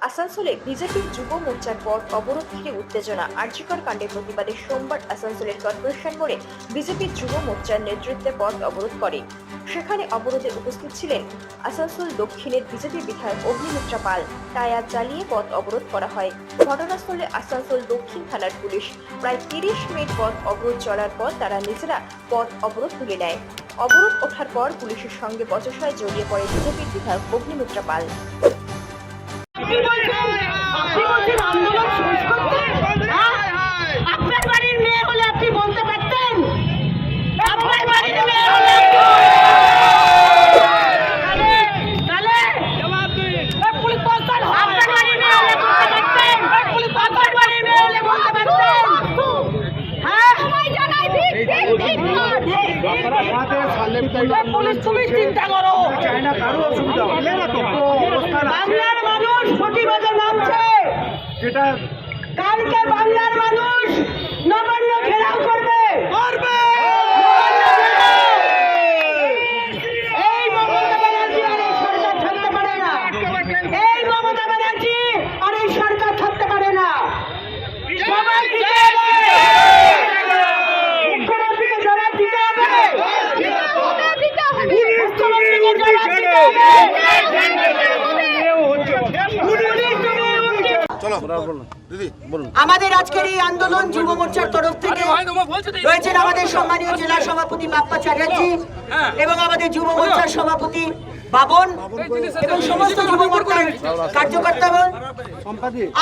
আসানসোলে বিজেপির যুব মোর্চার পর অবরোধ ঘিরে উত্তেজনা। আর্যিকর কাণ্ডের প্রতিবাদে সোমবার আসানসোলের কর্পোরেশন মোড়ে বিজেপির যুব মোর্চার নেতৃত্বে পথ অবরোধ করে। সেখানে অবরোধে উপস্থিত ছিলেন আসানসোল দক্ষিণের বিজেপি বিধায়ক অগ্নিমিত্রা পাল। টায়ার জ্বালিয়ে পথ অবরোধ করা হয়। ঘটনাস্থলে আসানসোল দক্ষিণ থানার পুলিশ প্রায় তিরিশ মিনিট পথ অবরোধ চলার পর তারা নিজেরা পথ অবরোধ তুলে নেয়। অবরোধ ওঠার পর পুলিশের সঙ্গে বচসায় জড়িয়ে পড়ে বিজেপির বিধায়ক অগ্নিমিত্রা পাল। আপনি বলছেন আপনি বলছেন আন্দোলন শেষ করতে হ্যাঁ? আপনার বাড়ির মেয়ে হলে আপনি বলতে পারতেন আপনার বাড়ির মেয়ে হলে পুলিশ প্রশাসন আপনার বাড়ির মেয়ে হলে বলতে পারতেন পুলিশ আপনার বাড়ির মেয়ে হলে বলতে পারতেন হ্যাঁ পুলিশ তুমি চিন্তা করো বাংলার মানুষ প্রতিবাদে নামছে যেটা কালকে বাংলার মানুষ নবান্ন ঘেরাও করবে এই মমতা ব্যানার্জি আর এই সরকার থাকতে পারে না এই মমতা ব্যানার্জি আর এই সরকার থাকতে পারে না জবাব দিতে হবে মুখ্যমন্ত্রীকে জবাব দিতে হবে মুখ্যমন্ত্রীকে জবাব দিতে হবে চলো দিদি বলুন আমাদের আজকের এই আন্দোলন যুব মোর্চার তরফ থেকে রয়েছেন আমাদের সম্মানীয় জেলা সভাপতি বাপ্পা চ্যাটার্জি এবং আমাদের যুব মোর্চার সভাপতি বাবন এবং সমস্ত যুব মোর্চার কার্যকর্তাগণ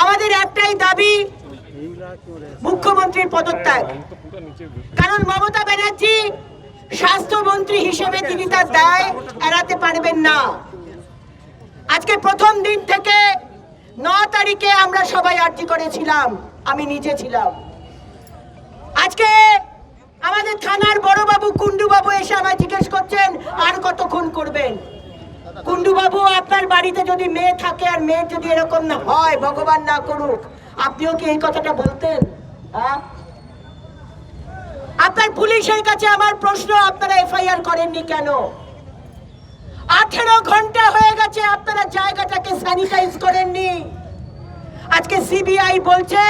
আমাদের একটাই দাবি মুখ্যমন্ত্রীর পদত্যাগ। কারণ মমতা ব্যানার্জি স্বাস্থ্যমন্ত্রী হিসেবে তিনি তার দায় এড়াতে পারবেন না। আজকে প্রথম দিন থেকে ন তারিখে আমরা সবাই আর্জি করেছিলাম, আমি নিজে ছিলাম। আজকে আমাদের থানার বড়বাবু কুন্ডুবাবু এসে আমায় জিজ্ঞেস করছেন, আর কতক্ষণ করবেন? কুন্ডুবাবু আপনার বাড়িতে যদি মেয়ে থাকে আর মেয়ে যদি এরকম না হয়, ভগবান না করুক, আপনিও কি এই কথাটা বলতেন? হ্যাঁ? আপনার পুলিশের কাছে আমার প্রশ্ন, আপনারা এফআইআর করেননি কেন? আঠেরো ঘণ্টা হয়ে গেছে, আপনারা জায়গাটাকে স্যানিটাইজ করেননি। আজকে সিবিআই বলছে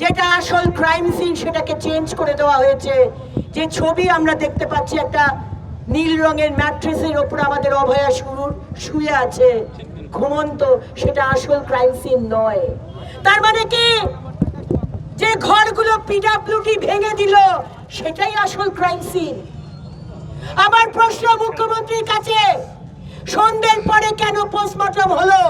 যেটা আসল ক্রাইম সিন সেটাকে চেঞ্জ করে দেওয়া হয়েছে। যে ছবি আমরা দেখতে পাচ্ছি, একটা নীল রঙের ম্যাট্রেসের ওপর আমাদের অভয়া শুরু, শুয়ে আছে, ঘুমন্ত, সেটা আসল ক্রাইম সিন নয়। তার মানে কি? যে ঘরগুলো পিডাব্লিউডি ভেঙে দিল, সেটাই আসল ক্রাইম সিন আমার প্রশ্ন মুখ্যমন্ত্রীর কাছে পোস্টমর্টম হলো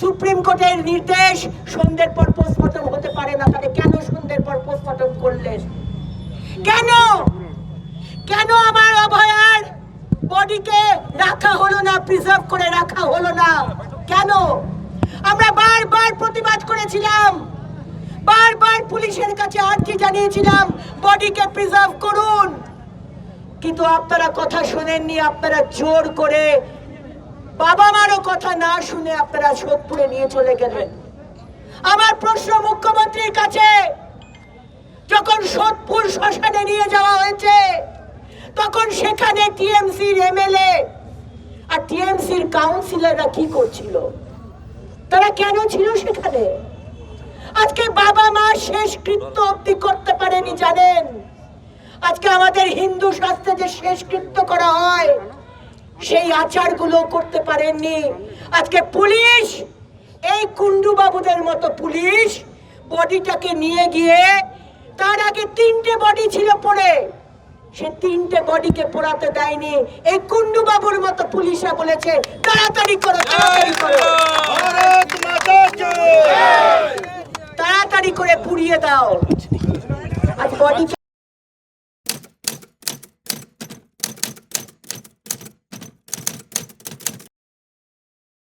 সুপ্রিম কোর্টের নির্দেশ, সন্ধ্যের পর পোস্টমর্টম হতে পারে না, তাহলে কেন সন্ধ্যের পর পোস্টমর্টম করলেন কেন? কেন আমার অভয়ার বডিকে রাখা হলো না প্রিজার্ভ করে রাখা হলো না? কেন? আমরা বারবার প্রতিবাদ করেছিলাম। বারবার পুলিশের কাছে আর্জি জানিয়েছিলাম, বডিকে প্রিজার্ভ করুন। কিন্তু আপনারা কথা শোনেননি, আপনারা জোর করে বাবা মারও কথা না শুনে আপনারা সোদপুরে নিয়ে চলে গেলেন। আমার প্রশ্ন মুখ্যমন্ত্রীর কাছে, যখন সোদপুর শ্মশানে নিয়ে যাওয়া হয়েছে, তখন সেখানে টিএমসির এমএলএ আর টিএমসির কাউন্সিলররা কি করছিল? তারা কেন ছিল সেখানে? আজকে বাবা মা শেষ কৃত্য অব্দি করতে পারেনি, জানেন? আজকে আমাদের হিন্দু শাস্ত্রে যে শেষকৃত্য করা হয় সেই আচারগুলো করতে পারেননি। আজকে পুলিশ এই কুণ্ডুবাবুদের মতো পুলিশ বডিটাকে নিয়ে গিয়ে তার আগে তিনটে বডি ছিল পড়ে। সে তিনটে বডিকে পোড়াতে দেয়নি। এই কুণ্ডুবাবুর মতো পুলিশরা বলেছে তাড়াতাড়ি করো তাড়াতাড়ি করে। পুড়িয়ে দাও। আজ বডি